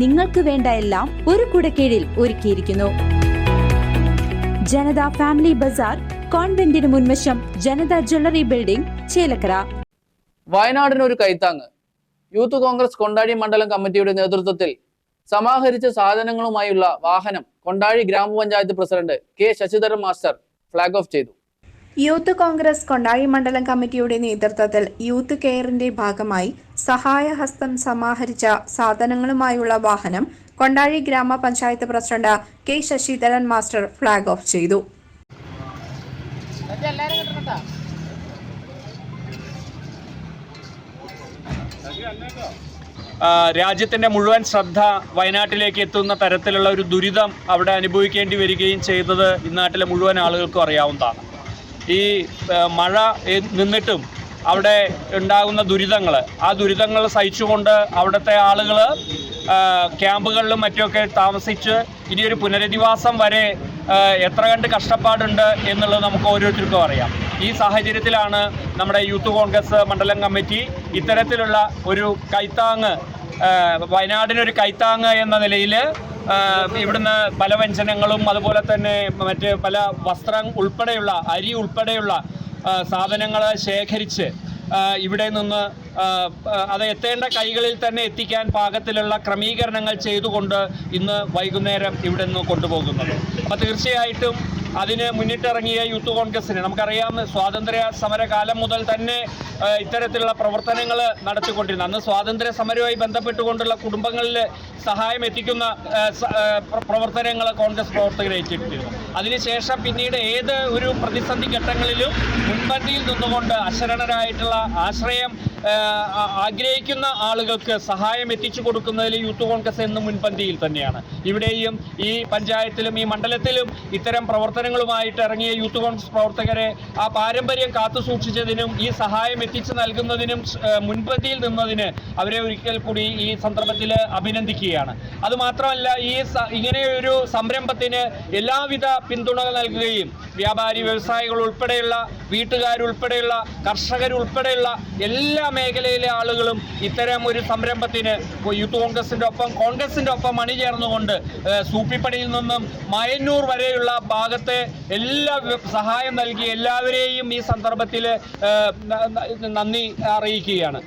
നിങ്ങൾക്ക് വേണ്ട എല്ലാം ഒരു കുടക്കീഴിൽ ഒരുക്കിയിരിക്കുന്നു. ജനത ഫാമിലി ബസാർ കോൺവെന്റിന് മുൻവശം ജനത ജ്വല്ലറി ബിൽഡിംഗ് ചേലക്കര. വയനാടിന് ഒരു കൈത്താങ്ങ് യൂത്ത് കോൺഗ്രസ് കൊണ്ടാടി മണ്ഡലം കമ്മിറ്റിയുടെ നേതൃത്വത്തിൽ സമാഹരിച്ച സാധനങ്ങളുമായുള്ള വാഹനം കൊണ്ടാടി ഗ്രാമപഞ്ചായത്ത് president K Sasidharan master flag off ചെയ്തു. യൂത്ത് കോൺഗ്രസ് കൊണ്ടാഴി മണ്ഡലം കമ്മിറ്റിയുടെ നേതൃത്വത്തിൽ യൂത്ത് കെയറിന്റെ ഭാഗമായി സഹായഹസ്തം സമാഹരിച്ച സാധനങ്ങളുമായുള്ള വാഹനം കൊണ്ടാഴി ഗ്രാമപഞ്ചായത്ത് president K Sasidharan master flag off ചെയ്തു. രാജ്യത്തിന്റെ രാജ്യത്തിന്റെ മുഴുവൻ ശ്രദ്ധ വയനാട്ടിലേക്ക് എത്തുന്ന തരത്തിലുള്ള ഒരു ദുരിതം അവിടെ അനുഭവിക്കേണ്ടി വരികയും ചെയ്തത് ഇന്നാട്ടിലെ മുഴുവൻ ആളുകൾക്കും അറിയാവുന്നതാണ്. ഈ മഴ നിന്നിട്ടും അവിടെ ഉണ്ടാകുന്ന ദുരിതങ്ങൾ ആ ദുരിതങ്ങൾ സഹിച്ചുകൊണ്ട് അവിടുത്തെ ആളുകൾ ക്യാമ്പുകളിലും മറ്റുമൊക്കെ താമസിച്ച് ഇനിയൊരു പുനരധിവാസം വരെ എത്ര കണ്ട് കഷ്ടപ്പാടുണ്ട് എന്നുള്ളത് നമുക്ക് ഓരോരുത്തർക്കും അറിയാം. ഈ സാഹചര്യത്തിലാണ് നമ്മുടെ യൂത്ത് കോൺഗ്രസ് മണ്ഡലം കമ്മിറ്റി ഇത്തരത്തിലുള്ള ഒരു കൈത്താങ് വയനാടിനൊരു കൈത്താങ് എന്ന നിലയിൽ ഇവിടുന്ന് പല വ്യഞ്ജനങ്ങളും അതുപോലെ തന്നെ മറ്റ് പല വസ്ത്രം ഉൾപ്പെടെയുള്ള അരി ഉൾപ്പെടെയുള്ള സാധനങ്ങൾ ശേഖരിച്ച് ഇവിടെ നിന്ന് അത് എത്തേണ്ട കൈകളിൽ തന്നെ എത്തിക്കാൻ പാകത്തിലുള്ള ക്രമീകരണങ്ങൾ ചെയ്തുകൊണ്ട് ഇന്ന് വൈകുന്നേരം ഇവിടെ നിന്ന് കൊണ്ടുപോകുന്നത്. അപ്പോൾ തീർച്ചയായിട്ടും അതിന് മുന്നിട്ടിറങ്ങിയ യൂത്ത് കോൺഗ്രസിന് നമുക്കറിയാം സ്വാതന്ത്ര്യ സമരകാലം മുതൽ തന്നെ ഇത്തരത്തിലുള്ള പ്രവർത്തനങ്ങൾ നടത്തിക്കൊണ്ടിരുന്നു. അന്ന് സ്വാതന്ത്ര്യ സമരവുമായി ബന്ധപ്പെട്ടുകൊണ്ടുള്ള കുടുംബങ്ങളിൽ സഹായം എത്തിക്കുന്ന പ്രവർത്തനങ്ങൾ കോൺഗ്രസ് പ്രവർത്തകർ ഏറ്റെടുത്തിരുന്നു. അതിനുശേഷം പിന്നീട് ഏത് ഒരു പ്രതിസന്ധി ഘട്ടങ്ങളിലും മുൻപന്തിയിൽ നിന്നുകൊണ്ട് അശരണരായിട്ടുള്ള ആശ്രയം ആഗ്രഹിക്കുന്ന ആളുകൾക്ക് സഹായം എത്തിച്ചു കൊടുക്കുന്നതിൽ യൂത്ത് കോൺഗ്രസ് എന്നും മുൻപന്തിയിൽ തന്നെയാണ്. ഇവിടെയും ഈ പഞ്ചായത്തിലും ഈ മണ്ഡലത്തിലും ഇത്തരം പ്രവർത്തനങ്ങളുമായിട്ട് ഇറങ്ങിയ യൂത്ത് കോൺഗ്രസ് പ്രവർത്തകരെ ആ പാരമ്പര്യം കാത്തു സൂക്ഷിച്ചതിനും ഈ സഹായം എത്തിച്ചു നൽകുന്നതിനും മുൻപന്തിയിൽ നിന്നതിന് അവരെ ഒരിക്കൽ കൂടി ഈ സന്ദർഭത്തിൽ അഭിനന്ദിക്കുകയാണ്. അതുമാത്രമല്ല ഈ ഇങ്ങനെയൊരു സംരംഭത്തിന് എല്ലാവിധ പിന്തുണ നൽകുകയും വ്യാപാരി വ്യവസായികൾ ഉൾപ്പെടെയുള്ള വീട്ടുകാരുൾപ്പെടെയുള്ള കർഷകരുൾപ്പെടെയുള്ള എല്ലാ മേഖലയിലെ ആളുകളും ഇത്തരം ഒരു സംരംഭത്തിന് യൂത്ത് കോൺഗ്രസിന്റെ ഒപ്പം കോൺഗ്രസിന്റെ ഒപ്പം അണിചേർന്നുകൊണ്ട് സൂപ്പിപ്പടിയിൽ നിന്നും മയന്നൂർ വരെയുള്ള ഭാഗത്തെ എല്ലാ സഹായം നൽകി എല്ലാവരെയും ഈ സന്ദർഭത്തിൽ നന്ദി അറിയിക്കുകയാണ്.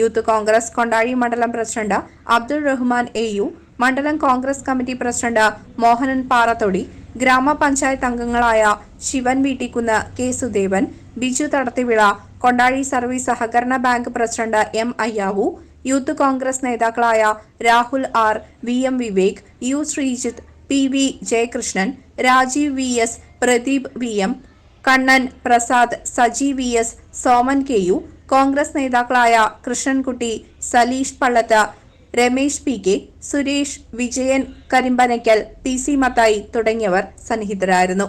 യൂത്ത് കോൺഗ്രസ് കൊണ്ടാഴി മണ്ഡലം president Abdul Rahman A U മണ്ഡലം congress committee president Mohanan Parathodi ഗ്രാമപഞ്ചായത്ത് അംഗങ്ങളായ ശിവൻ വീട്ടിക്കുന്ന് കെ സുദേവൻ ബിജു തടത്തിവിള കൊണ്ടാഴി സർവീസ് സഹകരണ bank president M Ayyavu youth congress നേതാക്കളായ Rahul R V M Vivek U Sreejith P V Jayakrishnan Rajeev V S Pradeep V M Kannan Prasad Saji V S Soman K U congress നേതാക്കളായ Krishnankutty Saleesh Pallath Ramesh P K Suresh Vijayan Karimpanakkal T C Mathai തുടങ്ങിയവർ സന്നിഹിതരായിരുന്നു.